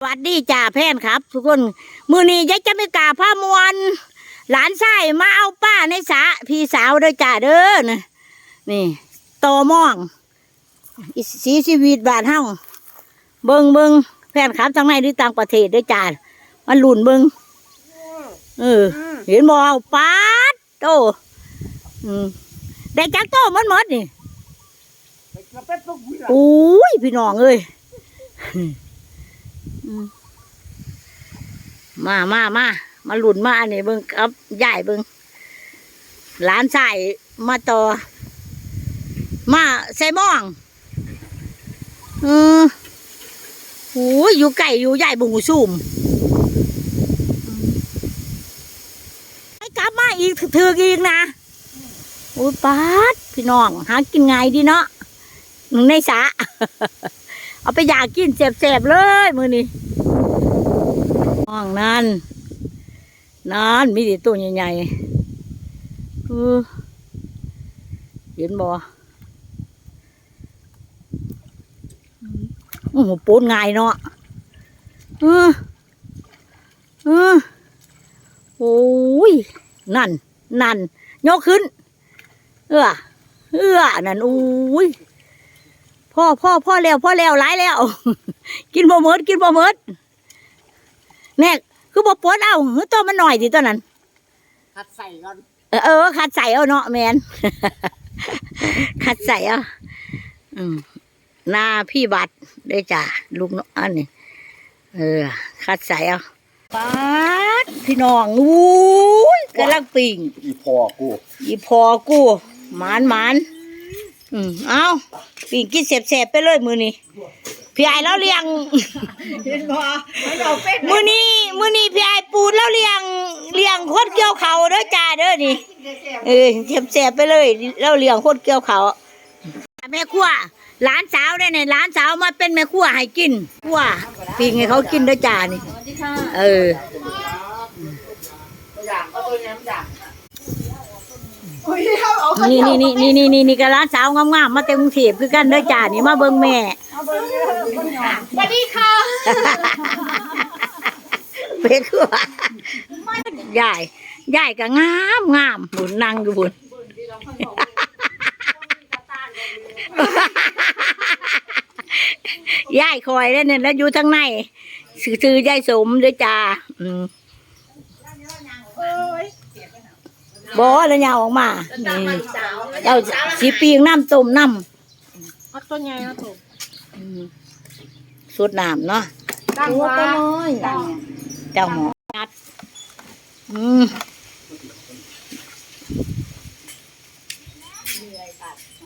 สวัสดีจ่าแพนครับ ทุกคน มือนี้ยายจะไม่กล้าผ้ามวน หลานชายมาเอาป้าในสระพี่สาวเด้อจ่าเด้อนะนี่โตมองอิสีชีวิตบานเฮาเบิงเบิงแฟนครับทั้งในหรือต่างประเทศเด้อจ่ามันหลุนเบิงเออ เห็นบอป้าดโตอืมได้จักโตมันหมดนี่อุ้ยพี่น้องเอ้ย มามามามาหลุนมาอันนี้เบิ่งครับยายเบิ่งหลานชายมาต่อ มาใส่หมองเออโอ้ยอยู่ไก่อยู่ใหญ่บุงซุ่มให้กลับมาอีกถืออีกนะโอ้ยปาดพี่น้อง หากินไงดีเนาะในสะ เอาไปอยากกินเสบๆเลยมือนี้ห้องนั้นนั่นมีแต่ตัวใหญ่ๆเออเห็นบ่โอ้โหปูนง่ายเนาะเออเออโอ้ย นั่น นั่นยกขึ้น เออเออนั่นโอ้ย พ่อพ่อพ่อแล้วพ่อแล้วหลายแล้ว กินบ่หมดกินบ่หมดแม่คือบ่ปวดเอาเฮ้ยตัวมันหน่อยดิตัวนั้นคัดใส่ก่อน เออเออขัดใส่เอาเนาะแมนขัดใส่เอาอืมหน้าพี่บัตรได้จ้ะลูกเนาะอันนี้เออขัดใส่เอาป๊าดพี่น้องอุ้ยกำลังปิ่งอีพอกู อีพอกูหมานหมาน อืมเอาปิ่งกินเสบๆไปเลยมือนี้พี่ไอ้แล้วเลี้ยงเห็นบ่เราเป็นมือนี้มือนี้พี่ไอ้ปูนแล้วเลี้ยงเลี้ยงคนเกี่ยวเขาเด้อจ้าเด้อนี่เออเจ็บแสบไปเลยแล้วเลี้ยงคนเกี่ยวเขาแม่ครัวหลานสาวได้เนี่ยหลานสาวมาเป็นแม่ครัวให้กินครัวปีงให้เขากินเด้อจ้านี่เออตัวอย่างก็ตัวนี้อย่าง อุ้ยเขาเอานี่นี่นี่นี่นี่นี่นี่ก็หลานสาวงามๆมาเต็มกรุงเทพคือกันเด้อจ้านี่มาเบิ่งแม่สวัสดีค่ะเป็ดคือว่ายายยายก็งามงามบุญนั่งอยู่บุญยายคอยแล้วเนี่ยแล้วอยู่ทางในซื้อซื้อยายสมด้วยจ้าอืม บอแล้วยาวออกมานี่เจ้าสีปีงน้ำต้มน้เอาตัวใหญ่เอาถูกำอืมสูตรน้ำเนาะตั้งว่าเจ้าหมอนัดอืม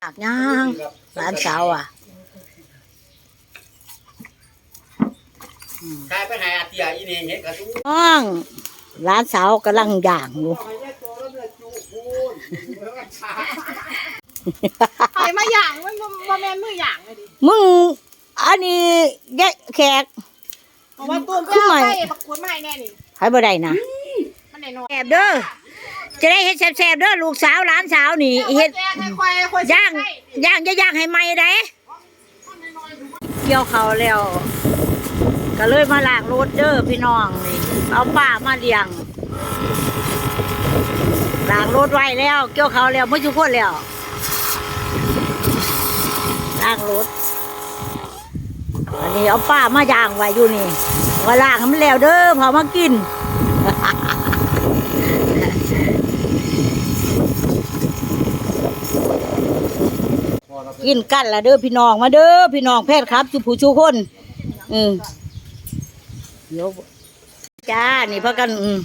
ปากย่างหลานสาวอะใครไปหาเตียอีเองเห็นกระตุ้งน้องหลานสาวกำลังย่างอยู่ใครมาอย่างมันบ่แม่นมืออย่างเลยดิมึง อันนี้แยะแขก เพราะว่าตัวเปรี้ยวไปปักขวดไม้แน่นี่ให้บ่ได้นะมันแน่นอนแสบเด้อจะได้เฮ็ดแสบๆเด้อลูกสาวหลานสาวนี่เฮ็ด แจ้งให้ควายควายย่างย่างจะย่างให้ไหมได้เกี่ยวเขาวแล้ว ก็เลยมาล้างรถเด้อพี่น้องนี่ เอาป้ามาเลี้ยง ล้างรถไว้แล้ว เกี่ยวเขาแล้วไม่ชุกคนแล้วล้างรถอันนี้เอาป้ามาย่างไว้อยู่นี่ว่าล้างมันแล้วเด้อพอมากินกินกันละเด้อพี่น้องมาเด้อพี่น้องแพทย์ครับสุผู้ชูคนอืมเดี๋ยวจ้านี่พากันอืม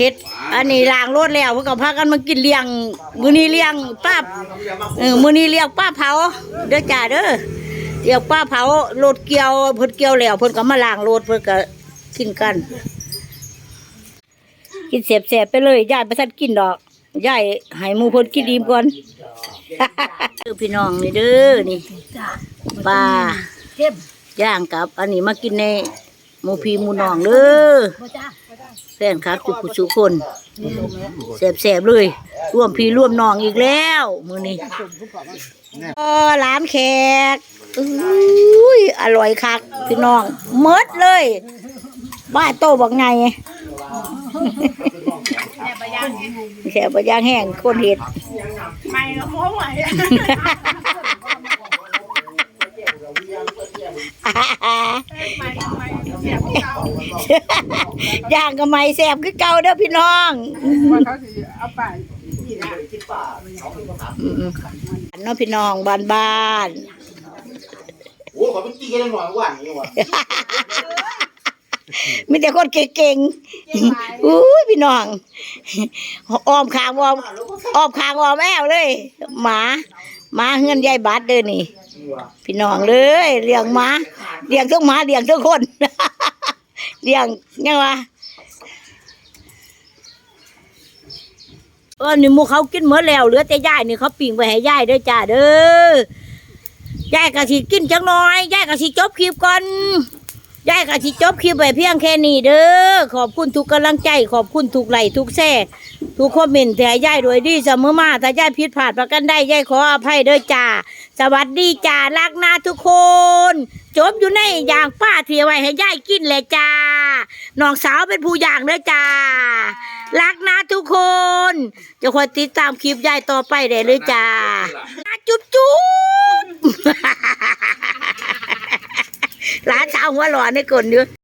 เฮ็ดอันนี้ล้างรถแล้วพวกก็พากันมากินเลี้ยงมื้อนี้เลี้ยงป้าเออมื้อนี้เลี้ยงป้าเผาเด้อจ้าเด้อเลี้ยงป้าเผารถเกี่ยวเพิ่นเกี่ยวแล้วเพิ่นก็มาล้างรถเพิ่นก็กินกัน กินเสียบๆไปเลยยายบ่ทันกินดอกยายให้หมู่เพิ่นกินอิ่มก่อนเด้อพี่น้องนี่เด้อนี่ปลาย่างกับ อันนี้มากินในหมูพีหมูน้องเด้อแฟนครับทุกผู้ทุกคนแสบๆเลย ร่วมพี่ร่วมน้องอีกแล้ว มือนี้อ๋อหลานแขกอุ้ยอร่อยคักพี่น้องเมดเลยบ้าโตบักไงแม่ปยางแค่ปะยางแห้งคนเห็ดไม่ก็โม้ไหวไม่ทำไมเสี ยพวกเราย่างก็ไม่แซ่บคือเก่าเด้อพี่น้องว่าเขาสิเอาไปอืมเน้องพี่น้องบ้านบ้านโอ้ขอไปตีกันหน่อยว่านี่ว่ะๆมีแต่คนเก่งๆอุ้ยพี่น้องอ้อมขางวอมอ้อมขางวอมแอวเลย หมาหมาเฮือนยายบัดเด้อนี่ พี่น้องเลยเลี้ยงหมา เลี้ยงทั้งหมาเลี้ยงทั้งคนเลี้ยงยังวะเออนี่มูเขากินเมื่อแล้วเหลือแต่ย่ายนี่เขาปิ่งไปให้ย่ายด้อจ้าเด้อย่ายก็สิกินจังน้อยย่ายก็สิจบคลิปก่อนย่ายก็สิจบคลิปไปเพียงแค่นี้เด้อขอบคุณทุกกำลังใจ ขอบคุณทุกไหลทุกแช่ ทุกคอมเมนต์แต่ย่ายโดวยดีเสมอมาถ้าย่ายผิดพลาดประกันได้ย่ายขออภัยเด้อจ้า สวัสดีจ้ารักนาทุกคนจบอยู่ในอย่างป้าเทียไว้ให้ย่ายกินเลยจ้าน้องสาวเป็นผู้อย่างเด้อจ้า รักนะทุกคน จะคอยติดตามคลิปย่ายต่อไปได้เลยจ้าจุ๊บจุ๊บ หลานสาวหัวหล่อในกลนอยู่